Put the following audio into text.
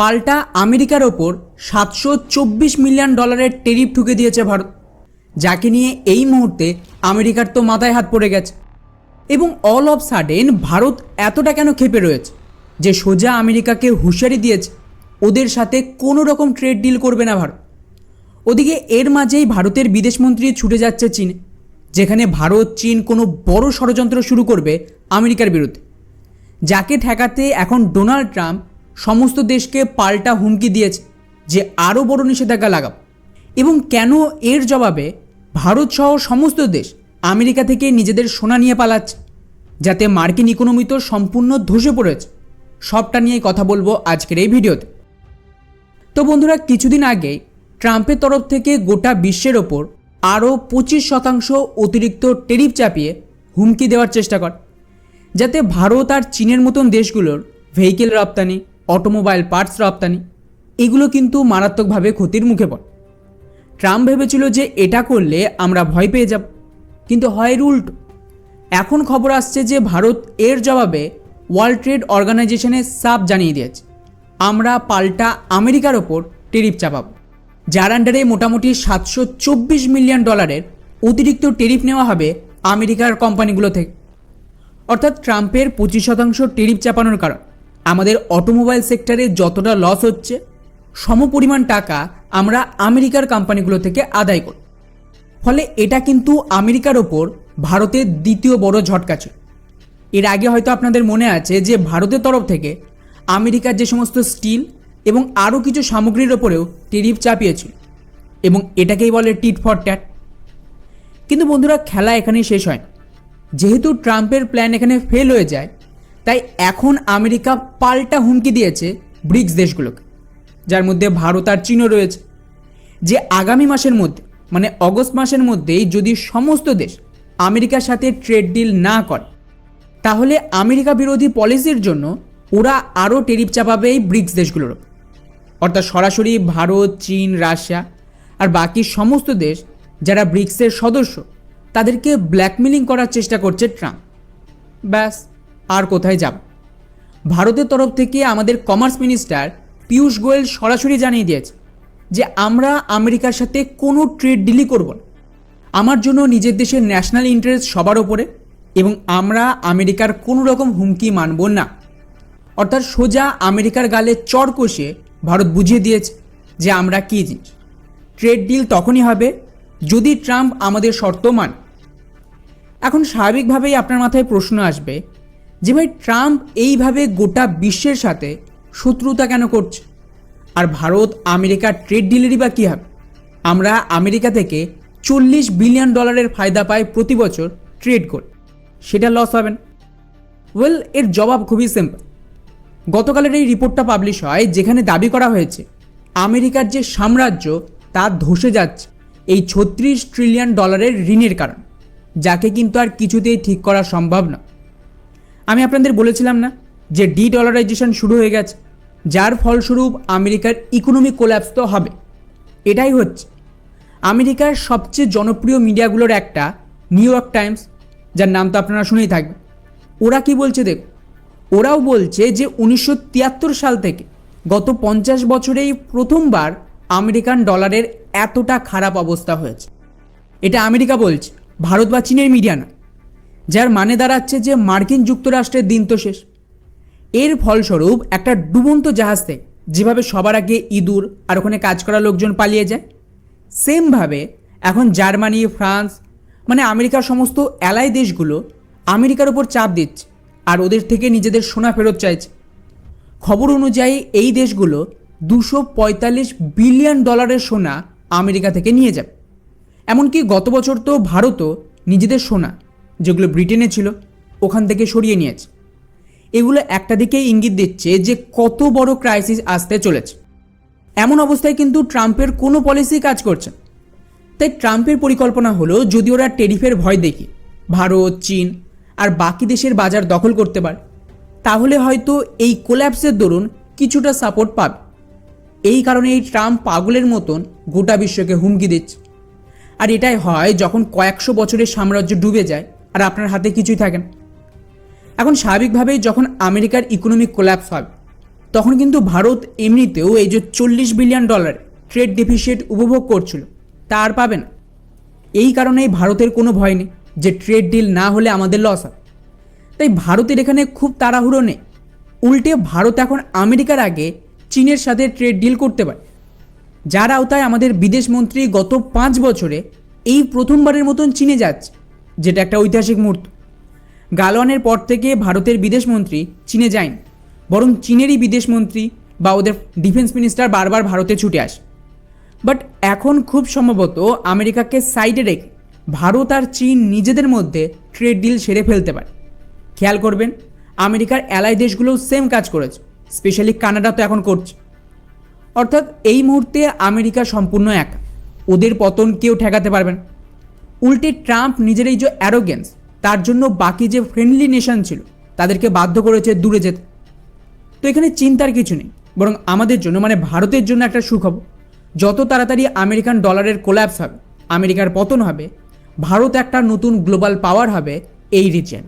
পাল্টা আমেরিকার ওপর সাতশো চব্বিশ মিলিয়ন ডলারের টেরিফ ঠুকে দিয়েছে ভারত, যাকে নিয়ে এই মুহূর্তে আমেরিকার তো মাথায় হাত পড়ে গেছে। এবং অল অফ সাডেন ভারত এতটা কেন ক্ষেপে রয়েছে যে সোজা আমেরিকাকে হুঁশিয়ারি দিয়েছে, ওদের সাথে কোনো রকম ট্রেড ডিল করবে না ভারত। ওদিকে এর মাঝেই ভারতের বিদেশমন্ত্রী ছুটে যাচ্ছে চীনে, যেখানে ভারত চীন কোনো বড় ষড়যন্ত্র শুরু করবে আমেরিকার বিরুদ্ধে। যাকে ঠেকাতে এখন ডোনাল্ড ট্রাম্প সমস্ত দেশকে পাল্টা হুমকি দিয়েছে যে আরও বড় নিষেধাজ্ঞা লাগাব এবং কেন এর জবাবে ভারত সহ সমস্ত দেশ আমেরিকা থেকে নিজেদের সোনা নিয়ে পালাচ্ছে, যাতে মার্কিন ইকোনমি তো সম্পূর্ণ ধসে পড়েছে। সবটা নিয়েই কথা বলব আজকের এই ভিডিওতে। তো বন্ধুরা, কিছুদিন আগেই ট্রাম্পের তরফ থেকে গোটা বিশ্বের ওপর আরও পঁচিশ শতাংশ অতিরিক্ত টেরিফ চাপিয়ে হুমকি দেওয়ার চেষ্টা করে, যাতে ভারত আর চীনের মতন দেশগুলোর ভেহিকেল রপ্তানি অটোমোবাইল পার্টস রপ্তানি, এগুলো কিন্তু মারাত্মকভাবে ক্ষতির মুখে পড়ে। ট্রাম্প ভেবেছিল যে এটা করলে আমরা ভয় পেয়ে যাব, কিন্তু হয় উল্টো। এখন খবর আসছে যে ভারত এর জবাবে ওয়ার্ল্ড ট্রেড অর্গানাইজেশনে সাপ জানিয়ে দিয়েছে, আমরা পাল্টা আমেরিকার ওপর টেরিফ চাপাব, যার আন্ডারে মোটামুটি সাতশো চব্বিশ মিলিয়ন ডলারের অতিরিক্ত টেরিফ নেওয়া হবে আমেরিকার কোম্পানিগুলো থেকে। অর্থাৎ ট্রাম্পের পঁচিশ শতাংশ টেরিফ চাপানোর কারণ। আমাদের অটোমোবাইল সেক্টরে যতটা লস হচ্ছে, সমপরিমাণ টাকা আমরা আমেরিকার কোম্পানিগুলো থেকে আদায় করি। ফলে এটা কিন্তু আমেরিকার ওপর ভারতের দ্বিতীয় বড় ঝটকা ছিল। এর আগে হয়তো আপনাদের মনে আছে যে ভারতের তরফ থেকে আমেরিকার যে সমস্ত স্টিল এবং আরও কিছু সামগ্রীর ওপরেও টেরিফ চাপিয়েছিল এবং এটাকেই বলে টিট ফর ট্যাট। কিন্তু বন্ধুরা, খেলা এখানেই শেষ হয় যেহেতু ট্রাম্পের প্ল্যান এখানে ফেল হয়ে যায় তাই এখন আমেরিকা পাল্টা হুমকি দিয়েছে ব্রিক্স দেশগুলোকে, যার মধ্যে ভারত আর চীনও রয়েছে, যে আগামী মাসের মধ্যে মানে অগস্ট মাসের মধ্যেই যদি সমস্ত দেশ আমেরিকার সাথে ট্রেড ডিল না করে, তাহলে আমেরিকা বিরোধী পলিসির জন্য ওরা আরও টেরিফ চাপাবে এই ব্রিক্স দেশগুলোর অর্থাৎ সরাসরি ভারত, চীন, রাশিয়া আর বাকি সমস্ত দেশ যারা ব্রিক্সের সদস্য, তাদেরকে ব্ল্যাকমেলিং করার চেষ্টা করছে ট্রাম্প। ব্যাস। আর কোথায় যাব? ভারতের তরফ থেকে আমাদের কমার্স মিনিস্টার পীয়ূষ গোয়েল সরাসরি জানিয়ে দিয়েছে যে আমরা আমেরিকার সাথে কোনো ট্রেড ডিলই করব না। আমার জন্য নিজের দেশের ন্যাশনাল ইন্টারেস্ট সবার ওপরে এবং আমরা আমেরিকার কোনো রকম হুমকি মানব না। অর্থাৎ সোজা আমেরিকার গালে চর কষিয়ে ভারত বুঝিয়ে দিয়েছে যে আমরা কী জিনিস। ট্রেড ডিল তখনই হবে যদি ট্রাম্প আমাদের শর্ত মান। এখন স্বাভাবিকভাবেই আপনার মাথায় প্রশ্ন আসবে যে ভাই ট্রাম্প এইভাবে গোটা বিশ্বের সাথে শত্রুতা কেন করছে? আর ভারত আমেরিকার ট্রেড ডিলেরই বা কী হবে? আমরা আমেরিকা থেকে চল্লিশ বিলিয়ন ডলারের ফায়দা পাই প্রতি বছর ট্রেড করে। সেটা লস হবে না। ওয়েল এর জবাব খুবই সিম্পল গতকালের এই রিপোর্টটা পাবলিশ হয় যেখানে দাবি করা হয়েছে, আমেরিকার যে সাম্রাজ্য, তা ধসে যাচ্ছে এই ছত্রিশ ট্রিলিয়ন ডলারের ঋণের কারণ, যাকে কিন্তু আর কিছুতেই ঠিক করা সম্ভব না। আমি আপনাদের বলেছিলাম না যে ডি ডলারাইজেশন শুরু হয়ে গেছে, যার ফলস্বরূপ আমেরিকার ইকোনমিক কোল্যাপস তো হবে। এটাই হচ্ছে। আমেরিকার সবচেয়ে জনপ্রিয় মিডিয়াগুলোর একটা নিউ ইয়র্ক টাইমস যার নাম তো আপনারা শুনেই থাকবেন। ওরা কি বলছে দেখ ওরাও বলছে যে উনিশশো তিয়াত্তর সাল থেকে গত পঞ্চাশ বছরেই প্রথমবার আমেরিকান ডলারের এতটা খারাপ অবস্থা হয়েছে। এটা আমেরিকা বলছে, ভারত বা চীনের মিডিয়া না। যার মানে দাঁড়াচ্ছে যে মার্কিন যুক্তরাষ্ট্রের দিন তো শেষ। এর ফলস্বরূপ একটা ডুবন্ত জাহাজ থেকে যেভাবে সবার আগে ইঁদুর আর ওখানে কাজ করা লোকজন পালিয়ে যায়, সেমভাবে এখন জার্মানি, ফ্রান্স মানে আমেরিকার সমস্ত অ্যালাই দেশগুলো আমেরিকার ওপর চাপ দিচ্ছে আর ওদের থেকে নিজেদের সোনা ফেরত চাইছে। খবর অনুযায়ী এই দেশগুলো দুশো পঁয়তাল্লিশ বিলিয়ন ডলারের সোনা আমেরিকা থেকে নিয়ে যাবে। এমনকি গত বছর তো ভারতও নিজেদের সোনা যেগুলো ব্রিটেনে ছিল, ওখান থেকে সরিয়ে নিয়েছে। এগুলো একটা দিকেই ইঙ্গিত দিচ্ছে যে কত বড় ক্রাইসিস আসতে চলেছে। এমন অবস্থায় কিন্তু ট্রাম্পের কোনো পলিসি কাজ করছে তাই ট্রাম্পের পরিকল্পনা হলো যদি ওরা টেরিফের ভয় দেখি, ভারত, চীন আর বাকি দেশের বাজার দখল করতে পারে, তাহলে হয়তো এই কোল্যাপসের দরুন কিছুটা সাপোর্ট পাবে। এই কারণে এই ট্রাম্প পাগলের মতন গোটা বিশ্বকে হুমকি দিচ্ছে। আর এটাই হয় যখন কয়েকশো বছরের সাম্রাজ্য ডুবে যায় আর আপনার হাতে কিছুই থাকে না। এখন স্বাভাবিকভাবেই যখন আমেরিকার ইকোনমিক কোল্যাপস হবে তখন কিন্তু ভারত এমনিতেও এই যে চল্লিশ বিলিয়ন ডলার ট্রেড ডেফিসিয়েট উপভোগ করছিল, তা আর পাবে না। এই কারণেই ভারতের কোনো ভয় নেই যে ট্রেড ডিল না হলে আমাদের লস হবে। তাই ভারতের এখানে খুব তাড়াহুড়ো নেই। উল্টে ভারত এখন আমেরিকার আগে চীনের সাথে ট্রেড ডিল করতে পারে। যার আওতায় আমাদের বিদেশ মন্ত্রী গত পাঁচ বছরে এই প্রথমবারের মতন চীনে যাচ্ছে। যেটা একটা ঐতিহাসিক মুহূর্ত। গালওয়ানের পর থেকে ভারতের বিদেশমন্ত্রী চীনে যায়নি, বরং চীনেরই বিদেশমন্ত্রী বা ওদের ডিফেন্স মিনিস্টার বারবার ভারতে ছুটে আসে। বাট এখন খুব সম্ভবত আমেরিকাকে সাইডে রেখে ভারত আর চীন নিজেদের মধ্যে ট্রেড ডিল সেরে ফেলতে পারে। খেয়াল করবেন, আমেরিকার অ্যালাই দেশগুলোও সেম কাজ করেছে, স্পেশালি কানাডা তো এখন করছে। অর্থাৎ এই মুহূর্তে আমেরিকা সম্পূর্ণ একা, ওদের পতন কেউ ঠেকাতে পারবেন উল্টে ট্রাম্প নিজের এই যে অ্যারোগেন্স তার জন্য বাকি যে ফ্রেন্ডলি নেশন ছিল, তাদেরকে বাধ্য করেছে দূরে যেতে। তো এখানে চিন্তার কিছু নেই, বরং আমাদের জন্য মানে ভারতের জন্য একটা সুখবর। যত তাড়াতাড়ি আমেরিকান ডলারের কোল্যাপস হবে, আমেরিকার পতন হবে, ভারত একটা নতুন গ্লোবাল পাওয়ার হবে, এই রিজিয়ন